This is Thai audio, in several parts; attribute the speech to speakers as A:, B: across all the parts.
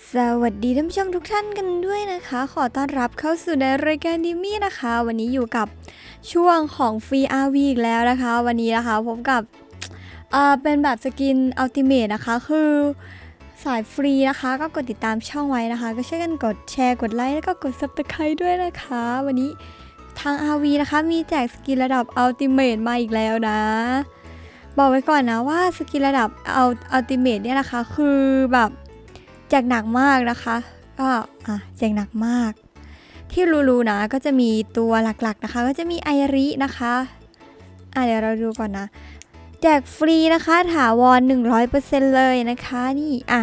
A: สวัสดีท่านผู้ชมทุกท่านกันด้วยนะคะ ขอต้อนรับเข้าสู่ในรายการดิมี่นะคะ วันนี้อยู่กับช่วงของฟรีอาร์วีอีกแล้วนะคะ วันนี้นะคะพบกับเอ่อเป็นแบบสกินอัลติเมทนะคะ คือสายฟรีนะคะ ก็กดติดตามช่องไว้นะคะ ก็ช่วยกันกดแชร์กดไลค์แล้วก็กด subscribe ด้วยนะคะ วันนี้ทาง RV นะคะ มีแจกสกินระดับอัลติเมทมาอีกแล้วนะ บอกไว้ก่อนนะว่าสกินระดับอัลติเมทเนี่ยนะคะ คือแบบ แจกหนักมากนะคะก็อะแจกหนักมาก ที่รู้ๆนะก็จะมีตัวหลักๆนะคะ ก็จะมีไอรินะคะอะเดี๋ยวเราดูก่อนนะแจกฟรีนะคะถาวร 100%เลยนะคะนี่อะ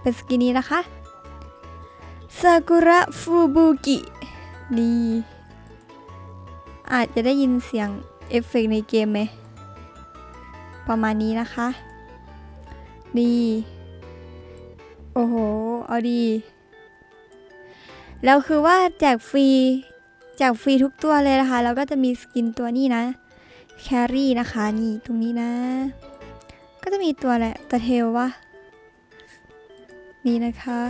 A: เป็นสกินนี้นะคะซากุระฟูบุกินี่อาจจะได้ยินเสียงเอฟเฟกต์ในเกมไหมประมาณนี้นะคะ นี่ โอ้โห เอาดี แล้วคือว่าแจกฟรี แจกฟรีทุกตัวเลยนะคะ แล้วก็จะมีสกินตัวนี้นะ แครี่นะคะ นี่ตรงนี้นะ ก็จะมีตัวแหละตัวเทลวะ นี่นะคะ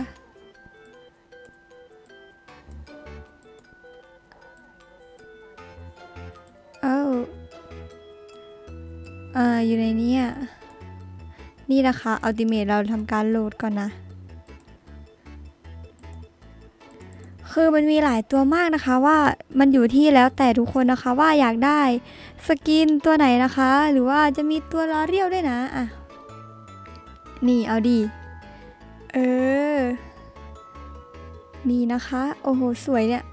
A: เอ้าอ่า อยู่ในนี้นี่นะคะอัลติเมทเราทำการโหลดก่อนนะ คือมันมีหลายตัวมากนะคะว่ามันอยู่ที่แล้วแต่ทุกคนนะคะว่าอยากได้สกินตัวไหนนะคะ หรือว่าจะมีตัวลาเรียวด้วยนะอะนี่เอาดี เออ นี่นะคะ โอ้โห สวยเนี่ย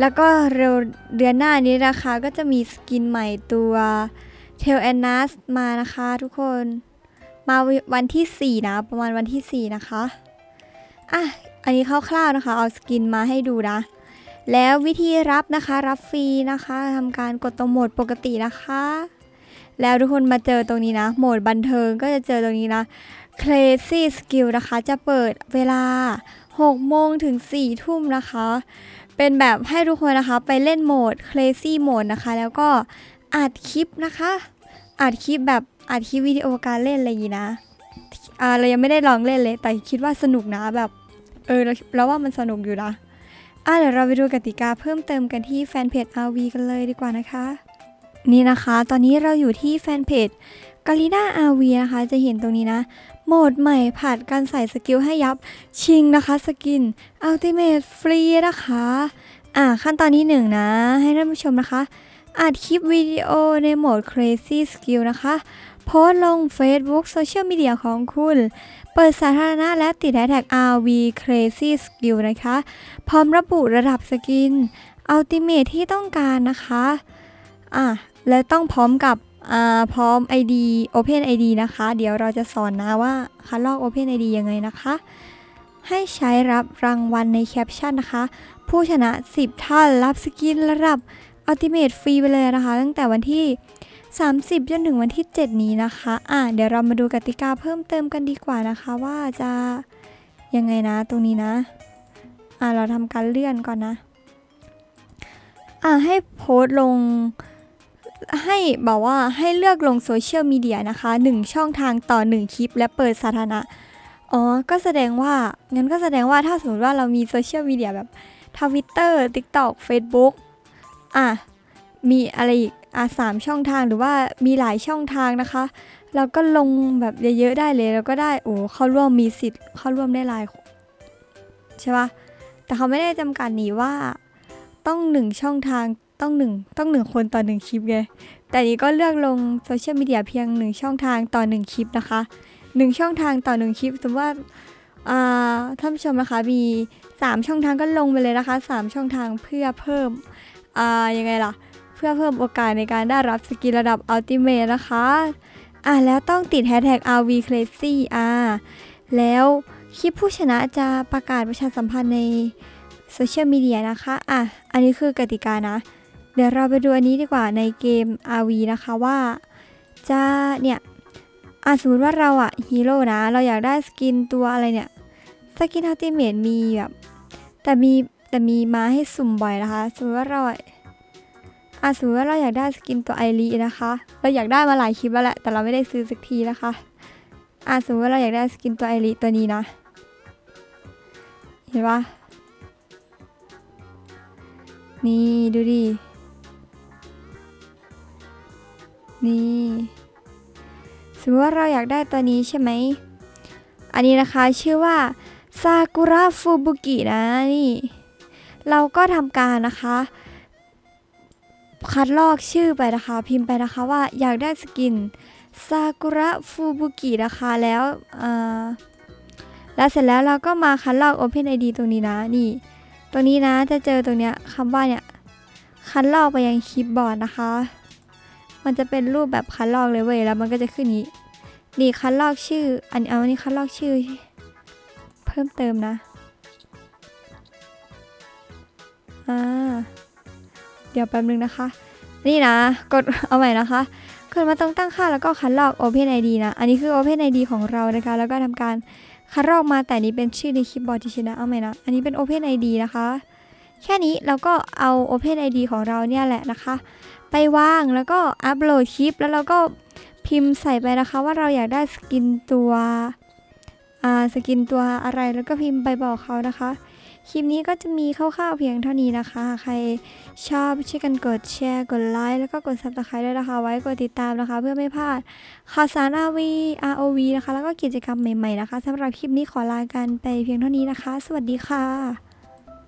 A: แล้วก็เร็วเดือนหน้านี้นะคะ ก็จะมีสกินใหม่ตัวเทลแอนนัสมานะคะทุกคน มาวันที่ 4 นะ ประมาณวันที่ 4 นะคะ อะ อันนี้คร่าวๆนะคะ เอาสกินมาให้ดูนะ แล้ววิธีรับนะคะ รับฟรีนะคะทำการกดตรงโหมดปกตินะคะ แล้วทุกคนมาเจอตรงนี้นะ โหมดบันเทิงก็จะเจอตรงนี้นะ Crazy Skill นะคะ จะเปิดเวลา 6 โมงถึง 4 ทุ่มนะคะ เป็นแบบให้ทุกคนนะคะ ไปเล่นโหมด Crazy Mode นะคะ แล้วก็อัดคลิปนะคะ อัดคลิปแบบอัดคลิปวิดีโอการเล่นอะไรอย่างนี้นะเรายังไม่ได้ลองเล่นเลย แต่คิดว่าสนุกนะแบบ เออเราเราว่ามันสนุกอยู่นะอะเดี๋ยวเราไปดูกติกาเพิ่มเติมกันที่แฟนเพจ RV กันเลยดีกว่านะคะ นี่นะคะ ตอนนี้เราอยู่ที่แฟนเพจกาลิน่า RV นะคะ จะเห็นตรงนี้นะ โหมดใหม่ผัดการใส่สกิลให้ยับชิงนะคะสกินอัลติเม e ฟรีนะคะ อ่าขั้นตอนที่หนึ่งนะ ให้ท่านผู้ชมนะคะอัดคลิปวิดีโอในโหมด Crazy Skill นะคะ โพสต์ลง Facebook โซเชียลมีเดียของคุณ เปิดสาธารณะและติดแฮชแท็ก RV Crazy Skill นะคะ พร้อมระบุระดับสกิน Ultimate ที่ต้องการนะคะอะและต้องพร้อมกับอ่าพร้อม ID Open ID นะคะ เดี๋ยวเราจะสอนนะว่าคัดลอก Open ID ยังไงนะคะ ให้ใช้รับรางวัลในแคปชั่นนะคะ ผู้ชนะ 10 ท่านรับสกินระดับ Ultimate ฟรีไปเลยนะคะ ตั้งแต่วันที่ 30 จนถึงวันที่ 7 นี้นะคะ อะเดี๋ยวเรามาดูกติกาเพิ่มเติมกันดีกว่านะคะว่าจะยังไงนะตรงนี้นะ อะเราทำการเลื่อนก่อนนะ อะให้โพสต์ลงให้บอกว่าให้เลือกลงโซเชียลมีเดียนะคะ 1 ช่องทางต่อ 1 คลิป และเปิดสาธารณะ อ๋อ ก็แสดงว่า งั้นก็แสดงว่าถ้าสมมติว่าเรามีโซเชียลมีเดียแบบทวิตเตอร์ TikTok Facebook อะ มีอะไรอีก อะสามช่องทางหรือว่ามีหลายช่องทางนะคะ เราก็ลงแบบเยอะๆได้เลยแล้วก็ได้โอ้เข้าร่วมมีสิทธิ์เข้าร่วมได้หลายใช่ปะแต่เขาไม่ได้จำกัดหนีว่าต้องหนึ่งช่องทางต้องหนึ่งต้องหนึ่งคนต่อหนึ่งคลิปไงแต่นี้ก็เลือกลงโซเชียลมีเดียเพียงหนึ่งช่องทางต่อหนึ่งคลิปนะคะหนึ่งช่องทางต่อหนึ่งคลิปสมมติว่าอ่าท่านผู้ชมนะคะมีสามช่องทางก็ลงไปเลยนะคะสามช่องทางเพื่อเพิ่มอ่ายังไงล่ะ พื่อเพิ่มโอกาสในการได้รับสกิลระดับอัลติเม e นะคะ อะแล้วต้องติดแฮชแท็ก RV Crazy อ่าแล้วคลิปผู้ชนะจะประกาศประชาสัมพันธ์ในโซเชียลมีเดียนะคะ อะ อันนี้คือกติกานะ เดี๋ยวเราไปดูอันนี้ดีกว่าในเกม RV นะคะว่าจะเนี่ย อะสมมติว่าเราอะฮีโร่นะ เราอยากได้สกินตัวอะไรเนี่ย สกินอัลติเม e มีแบบแต่มีแต่มีมาให้สุ่มบ่อยนะคะ สมมติว่าเรา อะสมมติว่าเราอยากได้สกินตัวไอรีนะคะ เราอยากได้มาหลายคลิปแล้วแหละ แต่เราไม่ได้ซื้อสักทีนะคะอะสมมติว่าเราอยากได้สกินตัวไอรีตัวนี้นะ เห็นปะนี่ดูดิ นี่ สมมติว่าเราอยากได้ตัวนี้ใช่ไหม อันนี้นะคะชื่อว่าซากุระฟูบุกินะนี่ เราก็ทำการนะคะ คัดลอกชื่อไปนะคะ พิมพ์ไปนะคะว่าอยากได้สกินซากุระฟูบุกินะคะแล้วแล้วเสร็จแล้วเราก็มาคัดลอก Open ID ตรงนี้นะนี่ ตรงนี้นะจะเจอตรงเนี้ยคำว่าเนี่ยคัดลอกไปยังคีย์บอร์ดนะคะ มันจะเป็นรูปแบบคัดลอกเลยเว้ยแล้วมันก็จะขึ้นนี้นี่คัดลอกชื่อ อันเอาอันนี้คัดลอกชื่อ เพิ่มเติมนะอ่า เดี๋ยวแป๊บนึงนะคะ นี่นะ กดเอาใหม่นะคะขึ้นมาตรงตั้งค่าแล้วก็คัดลอก Open ID นะ อันนี้คือ Open ID ของเรานะคะ แล้วก็ทำการคัดลอกมาแต่นี้เป็นชื่อในคีย์บอร์ดที่ชนะเอาใหม่นะ อันนี้เป็น Open ID นะคะ แค่นี้เราก็เอา Open ID ของเราเนี่ยแหละนะคะ ไปวางแล้วก็อัปโหลดคลิปแล้วเราก็พิมพ์ใส่ไปนะคะ ว่าเราอยากได้สกินตัวอ่าสกินตัวอะไรแล้วก็พิมพ์ไปบอกเขานะคะ คลิปนี้ก็จะมีคร่าวๆเพียงเท่านี้นะคะ ใครชอบช่วยกันกดแชร์กดไลค์แล้วก็กด subscribe ด้วยนะคะ ไว้กดติดตามนะคะ เพื่อไม่พลาดข่าวสาร RV ROV นะคะ แล้วก็กิจกรรมใหม่ๆนะคะสำหรับคลิปนี้ขอลากันไปเพียงเท่านี้นะคะ สวัสดีค่ะ